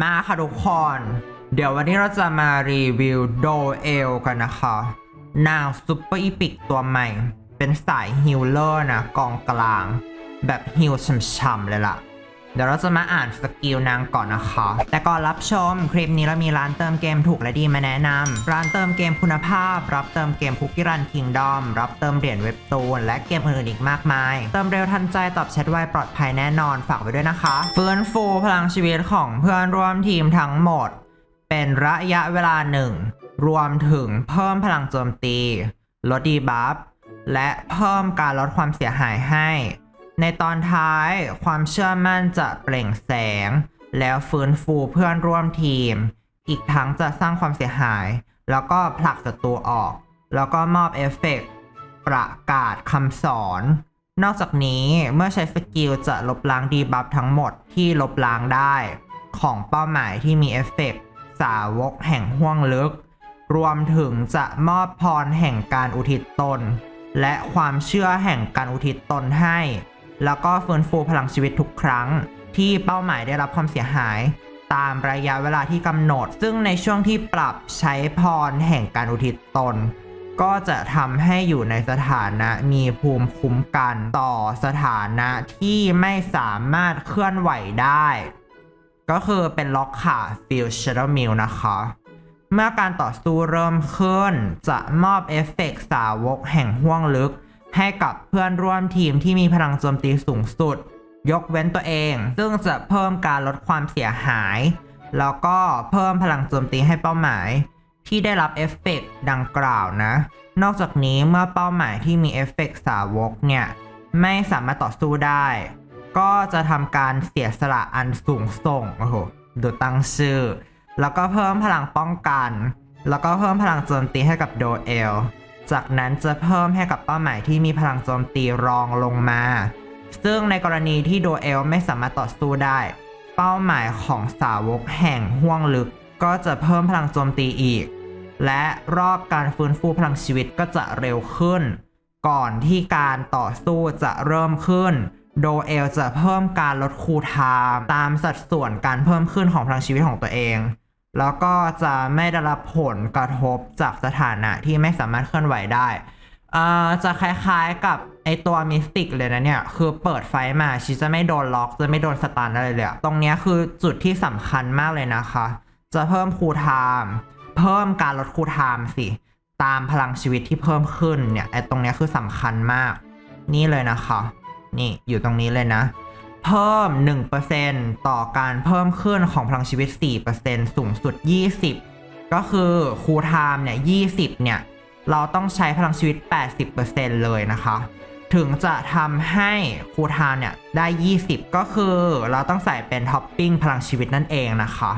มาค่ะทุกคน เดี๋ยววันนี้เราจะมารีวิวโดเอลกันนะคะ นางซุปเปอร์อีพิกตัวใหม่ เป็นสายฮิลเลอร์นะกองกลาง แบบฮิลช่ำๆเลยล่ะ เดี๋ยวเราจะมาอ่านสกิลนางก่อนนะคะ แต่ก่อนรับชมคลิปนี้เรามีร้านเติมเกมถูกและดีมาแนะนำร้านเติมเกมคุณภาพ รับเติมเกมคุกกี้รันคิงดอม รับเติมเหรียญเว็บตูน และเกมอื่นๆอีกมากมาย เติมเร็วทันใจตอบแชทไวปลอดภัยแน่นอนฝากไว้ด้วยนะคะฟื้นฟูพลังชีวิตของเพื่อนร่วมทีมทั้งหมด เป็นระยะเวลาหนึ่งรวมถึงเพิ่มพลังโจมตี ลดดีบัฟและเพิ่มการลดความเสียหายให้ ในตอนท้ายความเชื่อมั่นจะเปล่งแสง แล้วฟื้นฟูเพื่อนร่วมทีม อีกทั้งจะสร้างความเสียหาย แล้วก็ผลักศัตรูออก แล้วก็มอบเอฟเฟกต์ประกาศคำสอน นอกจากนี้เมื่อใช้สกิลจะลบล้างดีบัฟทั้งหมดที่ลบล้างได้ ของเป้าหมายที่มีเอฟเฟกต์สาวกแห่งห้วงลึก รวมถึงจะมอบพรแห่งการอุทิศตน และความเชื่อแห่งการอุทิศตนให้ แล้วก็ฟื้นฟูพลังชีวิตทุกครั้ง ที่เป้าหมายได้รับความเสียหาย ตามระยะเวลาที่กำหนด ซึ่งในช่วงที่ปรับใช้พรแห่งการอุทิศตน ก็จะทำให้อยู่ในสถานะมีภูมิคุ้มกันต่อสถานะที่ไม่สามารถเคลื่อนไหวได้ ก็คือเป็นล็อกขาฟิลชัตเตอร์มิลนะคะเมื่อการต่อสู้เริ่มขึ้น จะมอบเอฟเฟกต์สาวกแห่งห้วงลึก ให้กับเพื่อนร่วมทีมที่มีพลังโจมตีสูงสุด ยกเว้นตัวเอง ซึ่งจะเพิ่มการลดความเสียหาย แล้วก็เพิ่มพลังโจมตีให้เป้าหมาย ที่ได้รับเอฟเฟกต์ดังกล่าวนะ นอกจากนี้เมื่อเป้าหมายที่มีเอฟเฟกต์สาวกเนี่ย ไม่สามารถต่อสู้ได้ ก็จะทำการเสียสละอันสูงส่งโอ้โหดูตั้งชื่อ แล้วก็เพิ่มพลังป้องกัน แล้วก็เพิ่มพลังโจมตีให้กับโดเอล จากนั้นจะเพิ่มให้กับเป้าหมายที่มีพลังโจมตีรองลงมา ซึ่งในกรณีที่โดเอลไม่สามารถต่อสู้ได้ เป้าหมายของสาวกแห่งห้วงลึกก็จะเพิ่มพลังโจมตีอีก และรอบการฟื้นฟูพลังชีวิตก็จะเร็วขึ้น ก่อนที่การต่อสู้จะเริ่มขึ้น โดเอลจะเพิ่มการลดคูลไทม์ตามสัดส่วนการเพิ่มขึ้นของพลังชีวิตของตัวเอง แล้วก็จะไม่ได้รับผลกระทบจากสถานะที่ไม่สามารถเคลื่อนไหวได้เอ่อจะคล้ายๆกับไอตัวมิสติกเลยนะเนี่ย คือเปิดไฟมาชีจะไม่โดนล็อก จะไม่โดนสตันอะไรเลย ตรงนี้คือจุดที่สำคัญมากเลยนะคะ จะเพิ่มคูลไทม์เพิ่มการลดคูลไทม์สิ ตามพลังชีวิตที่เพิ่มขึ้นเนี่ยไอตรงนี้คือสำคัญมาก นี่เลยนะคะ นี่อยู่ตรงนี้เลยนะ เพิ่ม 1%ต่อการเพิ่มขึ้นของพลังชีวิต 4%สูงสุด 20 ก็คือคูลไทม์เนี่ย 20 เนี่ย เราต้องใช้พลังชีวิต 80%เลยนะคะ ถึงจะทำให้คูลไทม์เนี่ย ได้ 20 ก็คือเราต้องใส่เป็นท็อปปิ้งพลังชีวิตนั่นเองนะคะ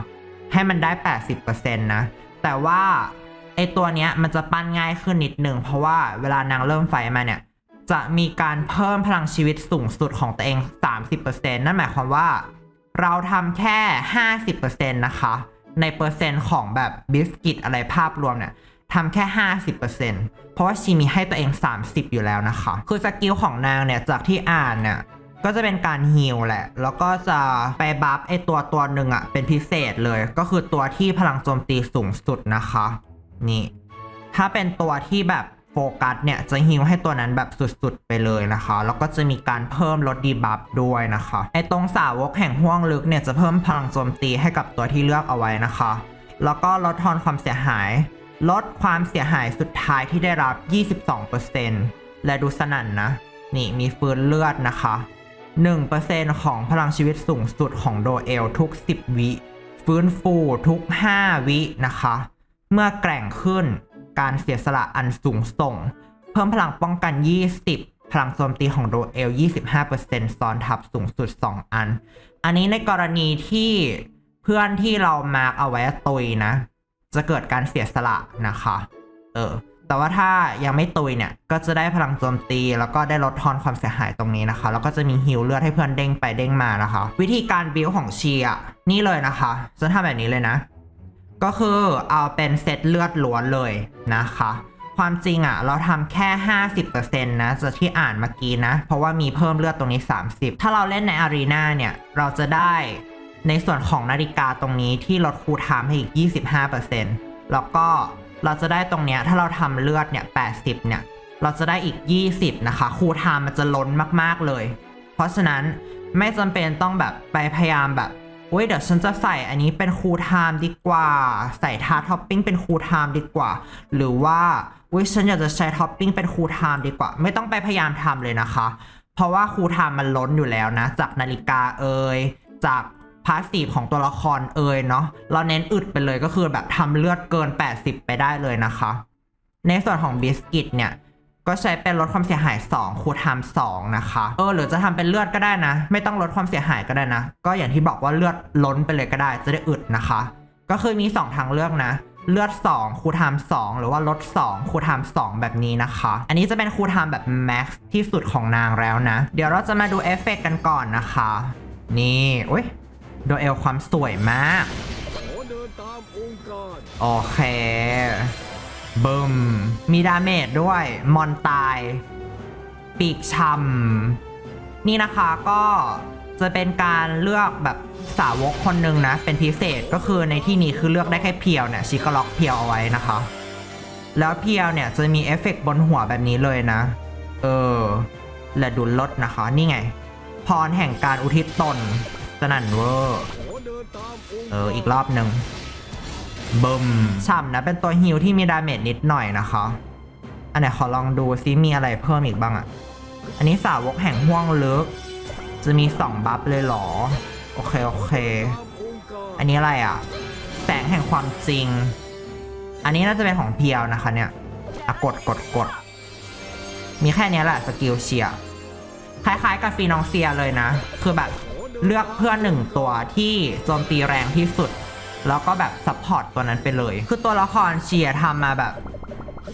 ให้มันได้ 80%นะ แต่ว่าไอตัวเนี้ยมันจะปั้นง่ายขึ้นนิดหนึ่งเพราะว่าเวลานางเริ่มไฟมาเนี่ย จะมีการเพิ่มพลังชีวิตสูงสุดของตัวเอง 30%นั่นหมายความว่า เราทำแค่ 50%นะคะ ในเปอร์เซ็นต์ของแบบบิสกิตอะไรภาพรวมเนี่ยทำแค่ 50%เพราะว่าชีมีให้ตัวเอง 30 อยู่แล้วนะคะ คือสกิลของนางเนี่ย จากที่อ่านเนี่ย ก็จะเป็นการฮีลแหละ แล้วก็จะไปบัฟไอตัวตัวหนึ่งอะเป็นพิเศษเลย ก็คือตัวที่พลังโจมตีสูงสุดนะคะ นี่ ถ้าเป็นตัวที่แบบ ฟกัสเนี่ยจะฮิวให้ตัวนั้นแบบสุดๆไปเลยนะคะ แล้วก็จะมีการเพิ่มลดดีบัฟด้วยนะคะไอตรงสาวกแห่งห้วงลึกเนี่ยจะเพิ่มพลังโจมตีให้กับตัวที่เลือกเอาไว้นะคะ แล้วก็ลดทอนความเสียหาย ลดความเสียหายสุดท้ายที่ได้รับ 22%และดูสนั่นนะ นี่มีฟื้นเลือดนะคะ 1%ของพลังชีวิตสูงสุดของโดเอลทุก 10 วิ ฟื้นฟูทุก 5 วินะคะ เมื่อแกร่งขึ้น การเสียสละอันสูงส่ง เพิ่มพลังป้องกัน 20 พลังโจมตีของโดเอล 25%ซ้อนทับสูงสุด 2 อัน อันนี้ในกรณีที่เพื่อนที่เรามาร์กเอาไว้ตุยนะ จะเกิดการเสียสละนะคะ เออ แต่ว่าถ้ายังไม่ตุยเนี่ย ก็จะได้พลังโจมตี แล้วก็ได้ลดทอนความเสียหายตรงนี้นะคะ แล้วก็จะมีฮิลเลือดให้เพื่อนเด้งไปเด้งมานะคะ วิธีการบิวของเชียนี่เลยนะคะ จะทำแบบนี้เลยนะ ก็คือเอาเป็นเซตเลือดล้วนเลยนะคะ ความจริงอะ่ะ เราทำแค่ 50%นะจากที่อ่านเมื่อกี้นะ เพราะว่ามีเพิ่มเลือดตรงนี้ 30 ถ้าเราเล่นในอารีนาเนี่ย เราจะได้ในส่วนของนาฬิกาตรงนี้ที่ลดคูลไทม์ให้อีก 25%แล้วก็เราจะได้ตรงเนี้ยถ้าเราทำเลือดเนี่ย 80 เนี่ย เราจะได้อีก 20 นะคะ คูลไทม์มันจะล้นมากๆเลย เพราะฉะนั้นไม่จำเป็นต้องแบบไปพยายามแบบ เว้ยเดี๋ยวฉันจะใส่อันนี้เป็นคูลไทม์ดีกว่า ใส่ทาท็อปปิ้งเป็นคูลไทม์ดีกว่า หรือว่าเว้ยฉันอยากจะใช้ท็อปปิ้งเป็นคูลไทม์ดีกว่า ไม่ต้องไปพยายามทำเลยนะคะ เพราะว่าคูลไทม์มันล้นอยู่แล้วนะ จากนาฬิกาเอ่ยจากพาสซีฟของตัวละครเอ่ยเนาะเราเน้นอึดไปเลยก็คือแบบทำเลือดเกิน 80 ไปได้เลยนะคะ ในส่วนของบิสกิตเนี่ย ก็ใช้เป็นลดความเสียหาย 2 คูณไทม์2นะคะ เออหรือจะทำเป็นเลือดก็ได้นะ ไม่ต้องลดความเสียหายก็ได้นะ ก็อย่างที่บอกว่าเลือดล้นไปเลยก็ได้ จะได้อึดนะคะ ก็คือมี 2 ทางเลือกนะ เลือด 2 คูณไทม์2หรือว่าลด 2 คูณไทม์2แบบนี้นะคะ อันนี้จะเป็นคูณทม์แบบแม็กซ์ที่สุดของนางแล้วนะ เดี๋ยวเราจะมาดูเอฟเฟกต์กันก่อนนะคะ นี่อุ้ยโดเอลความสวยมากอเดินตามองค์การโอเค บึมมีดาเมจด้วย มอนตาย ปีกชำนี่นะคะก็จะเป็นการเลือกแบบสาวกคนหนึ่งนะ เป็นพิเศษก็คือในที่นี้คือเลือกได้แค่เพียวเนี่ยชิกล็อกเพียวเอาไว้นะคะ แล้วเพียวเนี่ยจะมีเอฟเฟกต์บนหัวแบบนี้เลยนะ เออ และดูลดนะคะ นี่ไง พรแห่งการอุทิศตนสนั่นเวอร์ เออ อีกรอบหนึ่ง บึมฉ่ำนะ เป็นตัวฮิลที่มีดาเมจนิดหน่อยนะคะ อันไหนขอลองดูซิมีอะไรเพิ่มอีกบ้างอะอันนี้สาวกแห่งห่วงลึก จะมีสองบัฟเลยหรอ โอเค โอเค อันนี้อะไรอะแสงแห่งความจริง อันนี้น่าจะเป็นของเพียวนะคะเนี่ยอะกดกดกด มีแค่นี้แหละสกิลเชียร์คล้ายๆกับฟีนองเซียเลยนะ คือแบบเลือกเพื่อนหนึ่งตัวที่โจมตีแรงที่สุด แล้วก็แบบซัพพอร์ตตัวนั้นไปเลย คือตัวละครเชียร์ทำมาแบบ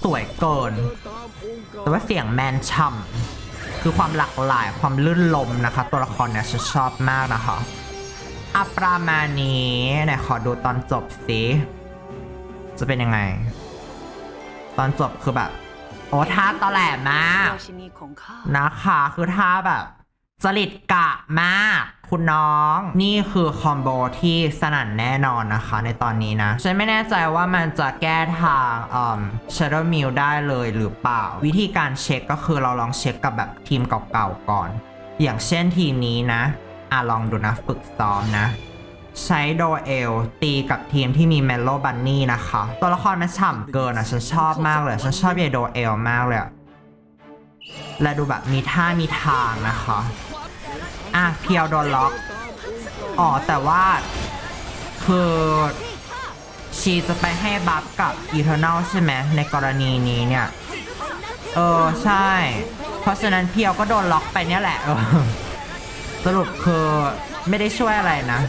สวยเกินเดินตามองค์การแต่ว่าเสียงแมนช่ำคือความหลากหลายความลื่นลมนะคะ ตัวละครเนี่ยฉันชอบมากนะคะอะประมาณนี้ไหนขอดูตอนจบสิจะเป็นยังไง ตอนจบคือแบบ โอ้ท่าตอแหลมากราชินีของข้านะคะคือท่าแบบ จริตกะมากคุณน้อง นี่คือคอมโบที่สนั่นแน่นอนนะคะ ในตอนนี้นะ ฉันไม่แน่ใจว่ามันจะแก้ทางอืม Shadow m i l ได้เลยหรือเปล่า วิธีการเช็คก็คือเราลองเช็คกับแบบทีมเก่าๆก่อน อย่างเช่นทีมนี้นะอะลองดูนะฝึกซ้อมนะ ใช้โดเอลตีกับทีมที่มีเมลโลบันนี่นะคะ ตัวละครมันฉ่ำเกินอะฉันชอบมากเลย ฉันชอบยายโดเอลมากเลยและดูแบบมีท่ามีทางนะคะ อะเพียวโดนล็อก อ๋อ แต่ว่าคือชีจะไปให้บัฟกับอีเทอร์นลใช่ไหมในกรณีนี้เนี่ย เออ ใช่ เพราะฉะนั้นเพียวก็โดนล็อกไปเนี่ยแหละ สรุปคือไม่ได้ช่วยอะไรนะ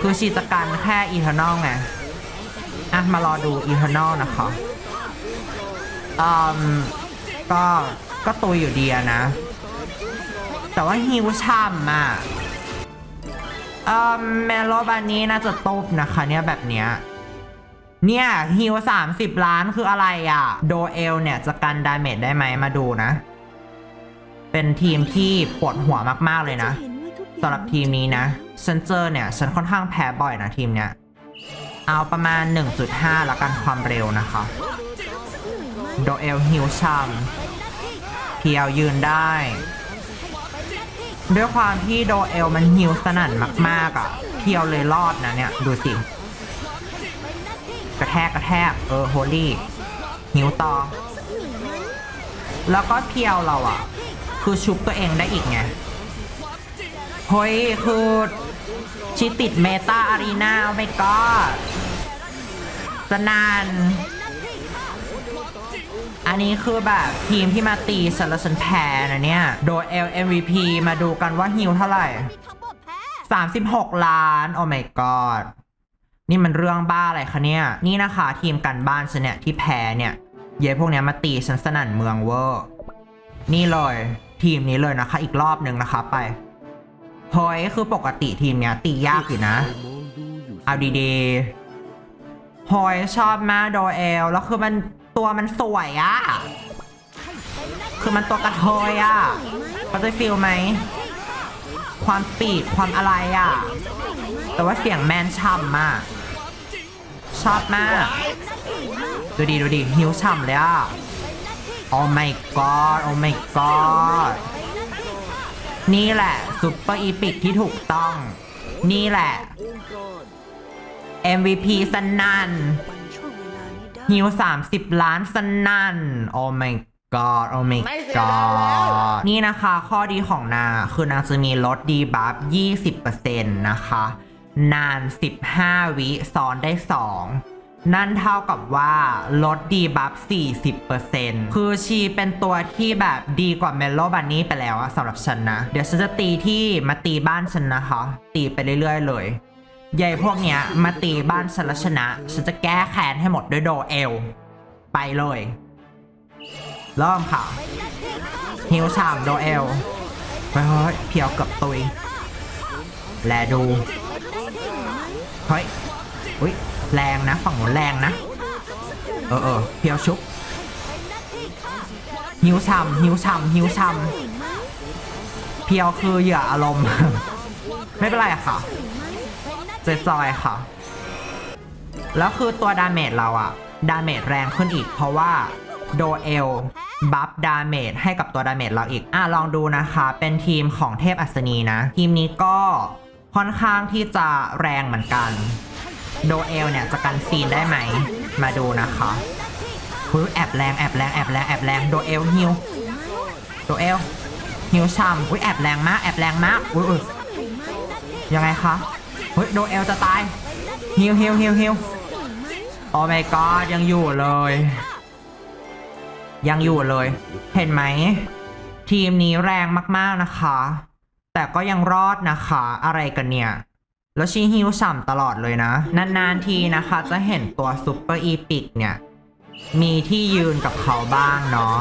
คือชีจะกันแค่อีเทอร์นลไง อะ มารอดูอีเทอร์นลนะคะอืมก็ก็ตุยอยู่ดีนะ แต่ว่าฮิวช่ำอะเอ่อแมโลบานนี้น่าจะตบนะคะเนี่ยแบบเนี้ยเนี่ยฮิว30ล้านคืออะไรอะ โดเอลเนี่ยจะกันดาเมจได้ไหมมาดูนะ เป็นทีมที่ปวดหัวมากๆเลยนะสำหรับทีมนี้นะฉันเจอเนี่ยฉันค่อนข้างแพ้บ่อยนะทีมเนี้ยเอาประมาณ 1.5 ละกันความเร็วนะคะ โดเอลฮิวช่ำเพียวยืนได้ ด้วยความที่โดเอลมันฮิวสนั่นมากๆอะเพียวเลยรอดนะเนี่ย ดูสิ กระแทกกระแทก เออโฮลี่ฮิวต่อ แล้วก็เพียวเราอะ คือชุบตัวเองได้อีกไงเฮ้ยคือชิติดเมตาอารีนาไม่ก็สนาน อันนี้คือแบบทีมที่มาตีฉันแล้วฉันแพ้นะเนี่ย โดย L MVP มาดูกันว่าฮิวเท่าไหร่ 36 ล้าน โอ้ my god นี่มันเรื่องบ้าอะไรคะเนี่ย นี่นะคะทีมกันบ้านฉันเนี่ยที่แพ้เนี่ย เย้พวกเนี้ยมาตีฉันสนั่นเมืองเวอร์ นี่เลย ทีมนี้เลยนะคะ อีกรอบหนึ่งนะคะไปเฮ้ยคือปกติทีมเนี้ยตียากอยู่นะมองดูอยู่เอาดีๆหอยชอบมากโดเอลแล้วคือมัน ตัวมันสวยอะคือมันตัวกระเทยอะเขาจะฟิลไหม ความปีกความอะไรอะแต่ว่าเสียงแมนช่ำมาก ชอบมาก ดูดีดูดีหิวฉ่ำเลยอะโอ้ my god โอ้ my god นี่แหละซุปเปอร์อีพิกที่ถูกต้อง นี่แหละองค์การ MVP สนันช่ วงเวลานี้ได้ฮิว30ล้านสนั่น โอ้ my god โอ้ my god นี่นะคะข้อดีของนางคือนางจะมีลดดีบัฟ20%นะคะ นาน 15 วิซ้อนได้ 2 นั่นเท่ากับว่าลดดีบัฟ40%คือชีเป็นตัวที่แบบดีกว่าเมลโลบันนี่ไปแล้วอะสำหรับฉันนะ เดี๋ยวฉันจะตีที่มาตีบ้านฉันนะคะ ตีไปเรื่อยๆเลย ใหญ่พวกเนี้ยมาตีบ้านฉันแล้วชนะฉันจะแก้แค้นให้หมดด้วยโดเอล ไปเลยเริ่มค่ะฮิวชามโดเอลเฮ้ยเฮ้ยเพียวกับตุย แลดู เฮ้ยอุ้ยแรงนะ ฝั่งนู้นแรงนะ เออเออเพียวชุบฮิวชามฮิวชามฮิวชามเพียวคือเหยื่ออารมณ์ ไม่เป็นไรค่ะ เจจอยค่ะ แล้วคือตัวดาเมจเราอะดาเมจแรงขึ้นอีก เพราะว่าโดเอลบัฟดาเมจให้กับตัวดาเมจเราอีก อะลองดูนะคะ เป็นทีมของเทพอัศนีนะ ทีมนี้ก็ค่อนข้างที่จะแรงเหมือนกัน โดเอลเนี่ยจะกันซีนได้ไหม มาดูนะคะเฮ้ยแอบแรงแอบแรงแอบแรงแอบแรงโดเอลฮิวโดเอลฮิวชัมอุ้ยแอบแรงมากแอบแรงมากอุ้ยยังไงคะ เฮ้ยโดนเอลจะตายฮิวฮิวฮิวฮิวโอ้ my god ยังอยู่เลย ยังอยู่เลย เห็นไหม ทีมนี้แรงมากๆนะคะ แต่ก็ยังรอดนะคะ อะไรกันเนี่ย แล้วชีฮิวฉ่ำตลอดเลยนะ นานๆทีนะคะ จะเห็นตัวซูเปอร์อีพิกเนี่ย มีที่ยืนกับเขาบ้างเนาะ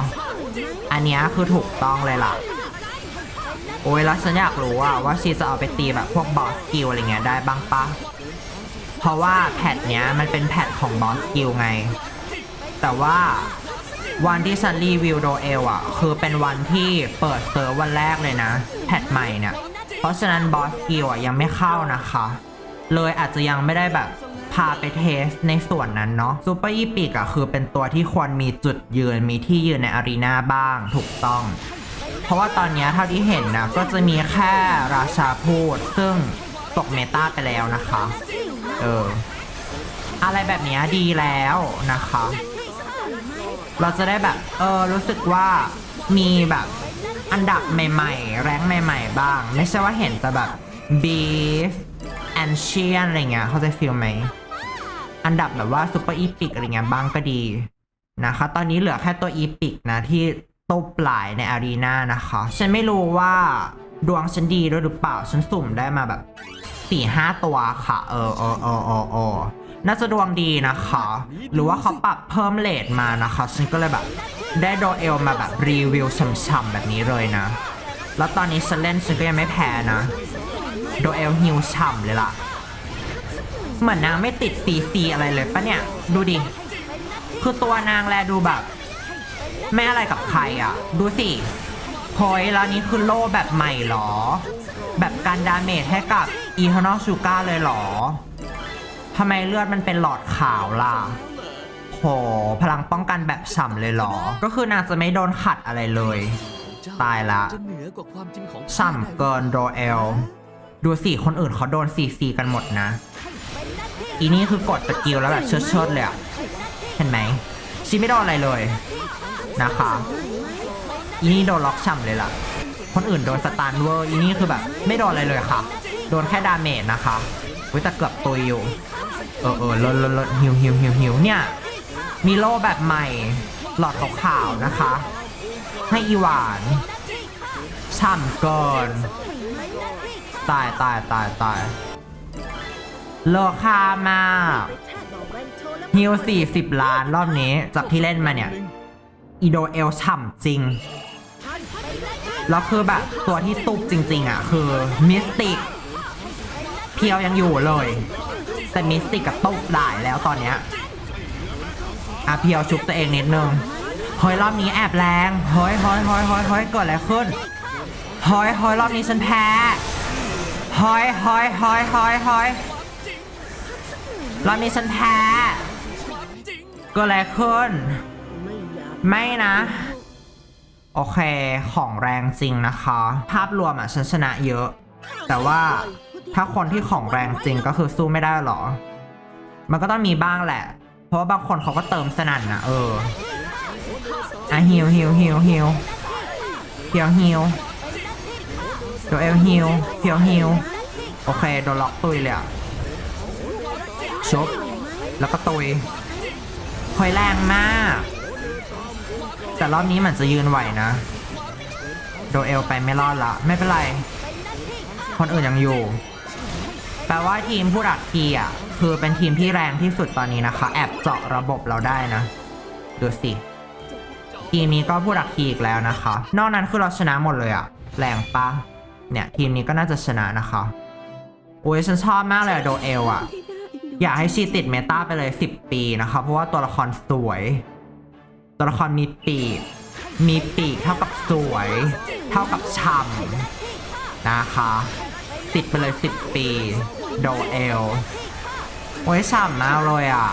อันนี้คือถูกต้องเลยล่ะ โอ้ยแล้วฉันอยากรู้อะว่าชีจะเอาไปตีแบบพวกบอสกิลอะไรเงี้ยได้บ้างปะเพราะว่าแพทเนี้ยมันเป็นแพทของบอสกิลไง แต่ว่าวันที่ฉันรีวิวโดเอลอะ คือเป็นวันที่เปิดเซิร์ฟวันแรกเลยนะ แพทใหม่เนี่ย เพราะฉะนั้นบอสกิลอะยังไม่เข้านะคะ เลยอาจจะยังไม่ได้แบบพาไปเทสในส่วนนั้นเนาะซูเปอร์อีพิกอะคือเป็นตัวที่ควรมีจุดยืนมีที่ยืนในอารีนาบ้างถูกต้อง ราะว่าตอนนี้เท่าที่เห็นนะก็จะมีแค่ราชาพูด ซึ่งตกเมตาไปแล้วนะคะ เออ อะไรแบบเนี้ยดีแล้วนะคะ เราจะได้แบบ เออ รู้สึกว่ามีแบบอันดับใหม่ ๆ แรงใหม่ ๆ บ้าง ไม่ใช่ว่าเห็นแต่แบบ beef and c h i a n อะไรเงี้ย เขาจะฟีลไหม อันดับแบบว่าซูเปอร์อีพิกอะไรเงี้ยบ้างก็ดีนะคะ ตอนนี้เหลือแค่ตัวอีพิกนะที่ ตบหลายในอารีนานะคะ ฉันไม่รู้ว่าดวงฉันดีด้วยหรือเปล่า ฉันสุ่มได้มาแบบสี่ห้าตัวค่ะ เออเออเออเออเออน่าจะดวงดีนะคะ หรือว่าเขาปรับเพิ่มเลทมานะคะ ฉันก็เลยแบบ ได้โดเอลมาแบบรีวิวช่ำๆแบบนี้เลยนะ แล้วตอนนี้ฉันเล่นฉันก็ยังไม่แพ้นะ โดเอลฮิวฉ่ำเลยล่ะ เหมือนนางไม่ติดซีซีอะไรเลยปะเนี่ย ดูดิ คือตัวนางแลดูแบบ ไม่อะไรกับใครอะ ดูสิโอยแล้วนี้คือโล่แบบใหม่เหรอ แบบการดาเมจให้กับอีเทอร์นอลชูการ์เลยเหรอทำไมเลือดมันเป็นหลอดขาวล่ะโหพลังป้องกันแบบฉ่ำเลยเหรอ ก็คือนางจะไม่โดนขัดอะไรเลย ตายละฉ่ำเกินโรเอล ดูสิคนอื่นเขาโดนซีซีกันหมดนะ อีนี่คือกดสกิลแล้วแบบเชิดเชิดๆเลยอะเห็นไหมชีไม่โดนอะไรเลย นะคะอีนี่โดนล็อกฉ่ำเลยล่ะ คนอื่นโดนสตันเวอร์อีนี่คือแบบ ไม่โดนอะไรเลยค่ะ โดนแค่ดาเมจนะคะวิแต่เกือบตุยอยู่ เออเออลดลดลดฮิวฮิวฮิวฮิวเนี่ย มีโล่แบบใหม่ หลอดขาวๆนะคะ ให้อีหวานฉ่ำเกินตายตายตายตายเลคามากฮิว40 ล้านรอบนี้จากที่เล่นมาเนี่ย อีโดเอลฉ่ำจริง แล้วคือแบบตัวที่ตุบจริง ๆ อะ คือมิสติก เพียวยังอยู่เลย แต่มิสติกกับตุบหลายแล้วตอนเนี้ยอะเพียวชุบตัวเองนิดนึงเฮ้ยรอบนี้แอบแรงเฮ้ยเฮ้ยเฮ้ยเฮ้ยเฮ้ยเกิดอะไรขึ้นเฮ้ยเฮ้ยรอบนี้ฉันแพ้หอยหอยหอยหอยหอยรอบนี้ฉันแพ้เก็อะไรขึ้น ไม่นะ โอเค ของแรงจริงนะคะ ภาพรวมอะฉันชนะเยอะ แต่ว่าถ้าคนที่ของแรงจริงก็คือสู้ไม่ได้หรอ มันก็ต้องมีบ้างแหละ เพราะว่าบางคนเขาก็เติมสนั่นนะเอออะฮิวฮิวฮิวฮิวเพียวฮิวโดเอลฮิวเพียวฮิวโอเคโดนล็อกตุยเลยอะชบแล้วก็ตุยคอยแรงมาก แต่รอบนี้มือนจะยืนไหวนะ โดเอลไปไม่รอดละ ไม่เป็นไร คนอื่นยังอยู่ แปลว่าทีมผู้ดักทีอะ คือเป็นทีมที่แรงที่สุดตอนนี้นะคะ แอบเจาะระบบเราได้นะ ดูสิ ทีมนี้ก็ผู้ดักทีอีกแล้วนะคะ นอกนั้นคือเราชนะหมดเลยอะ แรงปะเนี่ย ทีมนี้ก็น่าจะชนะนะคะโอ้ยฉันชอบมากเลยโดเอลอะ อยากให้ชีติดเมตาไปเลย 10 ปีนะคะ เพราะว่าตัวละครสวย ตัวละครมีปีก มีปีกเท่ากับสวย เท่ากับช่ำนะคะ ติดไปเลย 10 ปี โดเอล โอ้ยฉ่ำมากเลยอะ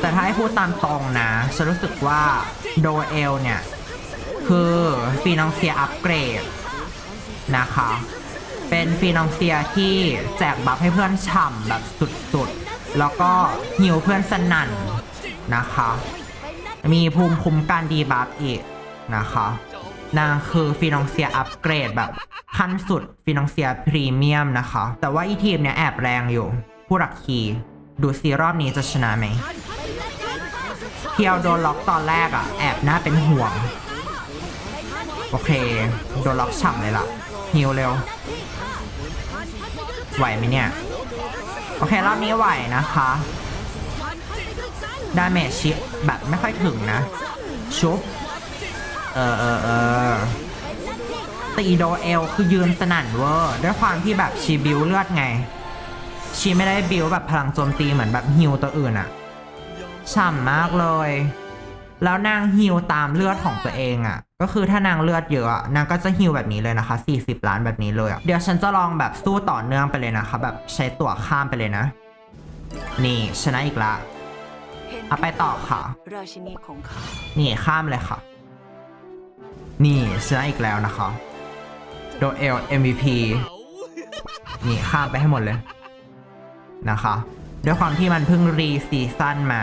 แต่ถ้าให้พูดตามตรงนะ ฉันรู้สึกว่าโดเอลเนี่ย คือฟีนองเซียอัปเกรดนะคะ เป็นฟีนองเซียที่แจกบัฟให้เพื่อนฉ่ำแบบสุดๆ แล้วก็หิวเพื่อนสนั่นนะคะ มีภูมิคุ้มกันดีบัฟอีกนะคะ นางคือฟีนองเซียอัปเกรดแบบขั้นสุดฟีนองเซียพรีเมียมนะคะ แต่ว่าอีทีมเนี่ยแอบแรงอยู่ ผู้รักคีดูซีรอบนี้จะชนะไหมเพียวโดนล็อกตอนแรกอะแอบน่าเป็นห่วง โอเค โดนล็อกฉ่ำเลยล่ะฮิวเร็ว ไหวไหมเนี่ย โอเค รอบนี้ไหวนะคะ ดาเมจชิแบบไม่ค่อยถึงนะ ชุบ เออเออเออตีโดเอลคือยืนสนั่นเวอร์ด้วยความที่แบบชีบิวเลือดไง ชีไม่ได้บิวแบบพลังโจมตีเหมือนแบบฮิวตัวอื่นอะฉ่ำมากเลย แล้วนางฮิวตามเลือดของตัวเองอะก็คือถ้านางเลือดเยอะนางก็จะฮิวแบบนี้เลยนะคะ 40 ล้านแบบนี้เลยเดี๋ยวฉันจะลองแบบสู้ต่อเนื่องไปเลยนะคะ แบบใช้ตัวข้ามไปเลยนะ นี่ชนะอีกละ เห็นเอาไปต่อค่ะ ราชินีของข้านี่ข้ามเลยค่ะ นี่ชนะอีกแล้วนะคะ โดเอล MVP นี่ข้ามไปให้หมดเลย นะคะ ด้วยความที่มันเพิ่งรีซีซั่นมา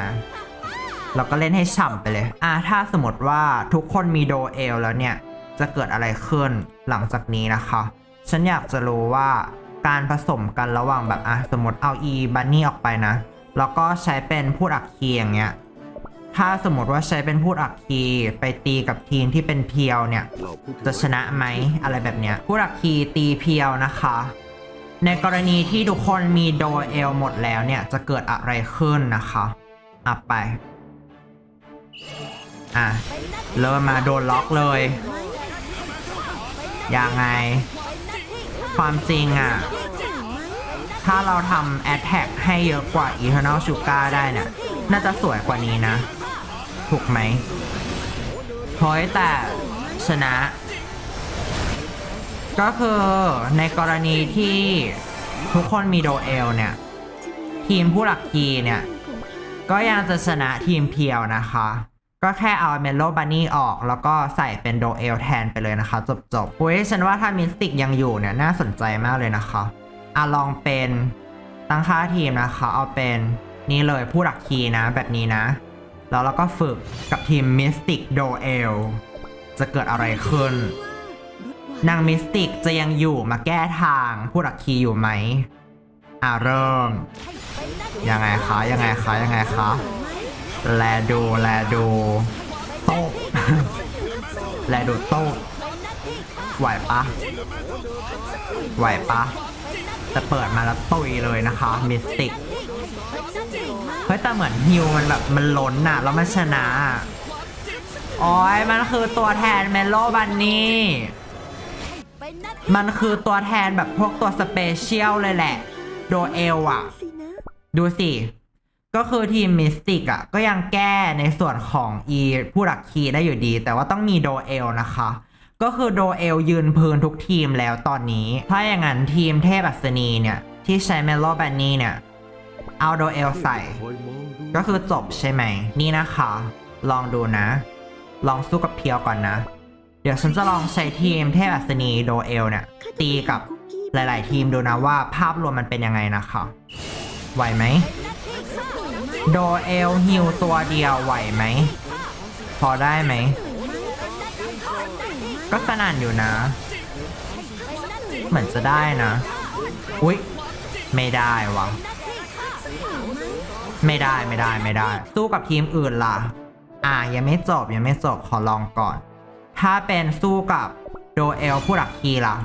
เราก็เล่นให้ฉ่ำไปเลย อะถ้าสมมติว่าทุกคนมีโดเอลแล้วเนี่ย จะเกิดอะไรขึ้นหลังจากนี้นะคะ ฉันอยากจะรู้ว่าการผสมกันระหว่างแบบอะสมมติเอา e บันนี่ออกไปนะ แล้วก็ใช้เป็นพูดอักคีอย่างเงี้ย ถ้าสมมติว่าใช้เป็นพูดอักคีไปตีกับทีมที่เป็นเพียวเนี่ย จะชนะไหมอะไรแบบเนี้ยผู้รักคีตีเพียวนะคะ ในกรณีที่ทุกคนมีโดเอลหมดแล้วเนี่ยจะเกิดอะไรขึ้นนะคะอะไป อะ เริ่มมาโดนล็อกเลยยังไง ความจริงอะ ถ้าเราทำแอ t แท็กให้เยอะกว่า Eternal Sugar ได้เนี่ยน่าจะสวยกว่านี้นะ ถูกไหมเฮ้ยแต่ชนะ ก็คือในกรณีที่ทุกคนมีโดเอลเนี่ย ทีมผู้หลักกีเนี่ย ก็ยังจะชนะทีมเพียวนะคะ ก็แค่เอาเมโลบันนี่ออกแล้วก็ใส่เป็นโดเอลแทนไปเลยนะคะ จบจบๆอุ้ยฉันว่าถ้ามิสติกยังอยู่เนี่ย น่าสนใจมากเลยนะคะ อะลองเป็นตั้งค่าทีมนะคะเอาเป็นนี่เลยผู้หลักคีนะแบบนี้นะ แล้วเราก็ฝึกกับทีมมิสติกโดเอลจะเกิดอะไรขึ้น นางมิสติกจะยังอยู่มาแก้ทางผู้หลักคีอยู่ไหมอ่าเริ่ม ยังไงคะ ยังไงคะ ยังไงคะ แลดูแลดูโต๊ะแลดูโต๊ะไหวปะไหวปะ แต่เปิดมาแล้วตุยเลยนะคะมิสติกเฮ้ยแต่เหมือนฮิวมันแบบมันล้นน่ะแล้วมันชนะอะโอ้ยมันคือตัวแทนเมโลบันนี่มันคือตัวแทนแบบพวกตัวสเปเชียลเลยแหละ โดเอลอะดูสิ ก็คือทีมมิสติกอะก็ยังแก้ในส่วนของ E ผู้หลักคีย์ได้อยู่ดี แต่ว่าต้องมีโดเอลนะคะ ก็คือโดเอลยืนพื้นทุกทีมแล้วตอนนี้ ถ้าอย่างนั้นทีมเทพอัศนีเนี่ย ที่ใช้เมโลแบนนี่เนี่ย เอาโดเอลใส่ ก็คือจบใช่ไหม นี่นะคะ ลองดูนะ ลองสู้กับเพียวก่อนนะ เดี๋ยวฉันจะลองใช้ทีมเทพอัศนีโดเอลเนี่ย ตีกับหลาย ๆ ทีมดูนะว่าภาพรวมมันเป็นยังไงนะคะไหวไหมโดเอลฮิวตัวเดียวไหวไหม พอได้ไหม ก็สนั่นอยู่นะ เหมือนจะได้นะ อุ๊ย ไม่ได้วะไม่ได้ไม่ได้ไม่ได้ สู้กับทีมอื่นล่ะ อะยังไม่จบยังไม่จบขอลองก่อน ถ้าเป็นสู้กับโดเอลผู้หลักคีล่ะ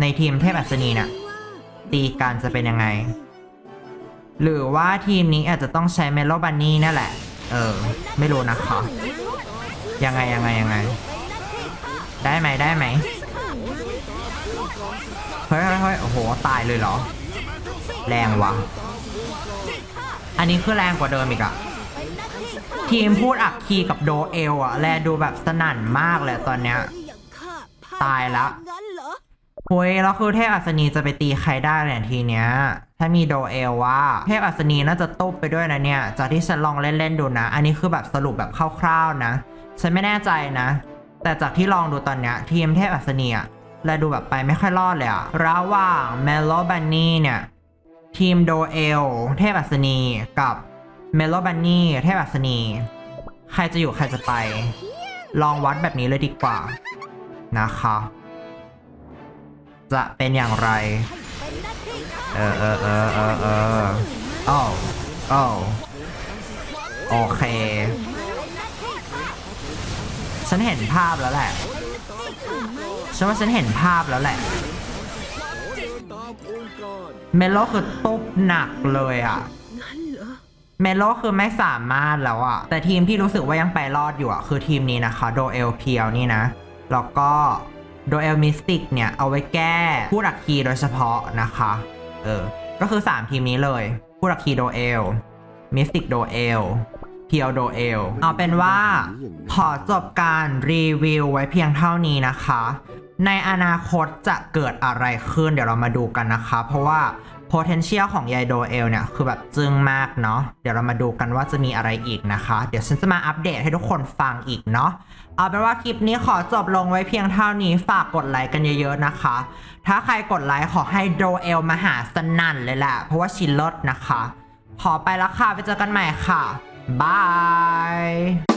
ในทีมเทพอัศนีเนี่ยตีกันจะเป็นยังไง หรือว่าทีมนี้อาจจะต้องใช้เมโลบันนี่นั่นแหละ เออ ไม่รู้นะคะ ยังไงยังไงยังไง ได้ไหมได้ไหมเฮ้ยเฮ้ยโอ้โห ตายเลยเหรอ แรงวะอันนี้คือแรงกว่าเดิมอีกอะทีมพูดอักคีกับโดเอลอะแลดูแบบสนั่นมากเลยตอนเนี้ย ตายละเหรอเฮ้ยแล้วคือเทพอัศนีจะไปตีใครได้เนี่ยทีเนี้ย ถ้ามีโดเอลว่า เทพอัศนีน่าจะตุบไปด้วยนะเนี่ย จากที่ฉันลองเล่นๆดูนะ อันนี้คือแบบสรุปแบบคร่าวๆนะ ฉันไม่แน่ใจนะ แต่จากที่ลองดูตอนเนี้ยทีมเทพอัศนีอะแลดูแบบไปไม่ค่อยรอดเลยอะระหว่างเมโลบันนี่เนี่ย ทีมโดเอล เทพอัศนีกับเมโลบันนี่เทพอัศนีใครจะอยู่ใครจะไป ลองวัดแบบนี้เลยดีกว่า นะคะ จะเป็นอย่างไร เออเออเออเออเออโอ้โอ้โอเค ฉันเห็นภาพแล้วแหละ ฉันว่าฉันเห็นภาพแล้วแหละเดินตามองค์การเมโลคือตุ๊บหนักเลยอะงั้นเหรอ เมโลคือไม่สามารถแล้วอะแต่ทีมที่รู้สึกว่ายังไปรอดอยู่อะคือทีมนี้นะคะโดเอลเพียวนี่นะ แล้วก็โดเอลมิสติกเนี่ย เอาไว้แก้ผู้ดักคีโดยเฉพาะนะคะ เออ ก็คือ 3 ทีมนี้เลย ผู้ดักคีโดเอลมิสติกโดเอล เพียวโดเอลเอาเป็นว่าขอจบการรีวิวไว้เพียงเท่านี้นะคะ ในอนาคตจะเกิดอะไรขึ้นเดี๋ยวเรามาดูกันนะคะ เพราะว่า potential ของยายโดเอลเนี่ย คือแบบจึ้งมากเนาะเดี๋ยวเรามาดูกันว่าจะมีอะไรอีกนะคะ เดี๋ยวฉันจะมาอัปเดตให้ทุกคนฟังอีกเนาะเอาเป็นว่าคลิปนี้ขอจบลงไว้เพียงเท่านี้ฝากกดไลค์กันเยอะๆนะคะ ถ้าใครกดไลค์ขอให้โดเอลมาหาสนั่นเลยแหละเพราะว่าชิลลดนะคะ ขอไปแล้วค่ะไปเจอกันใหม่ค่ะ บาย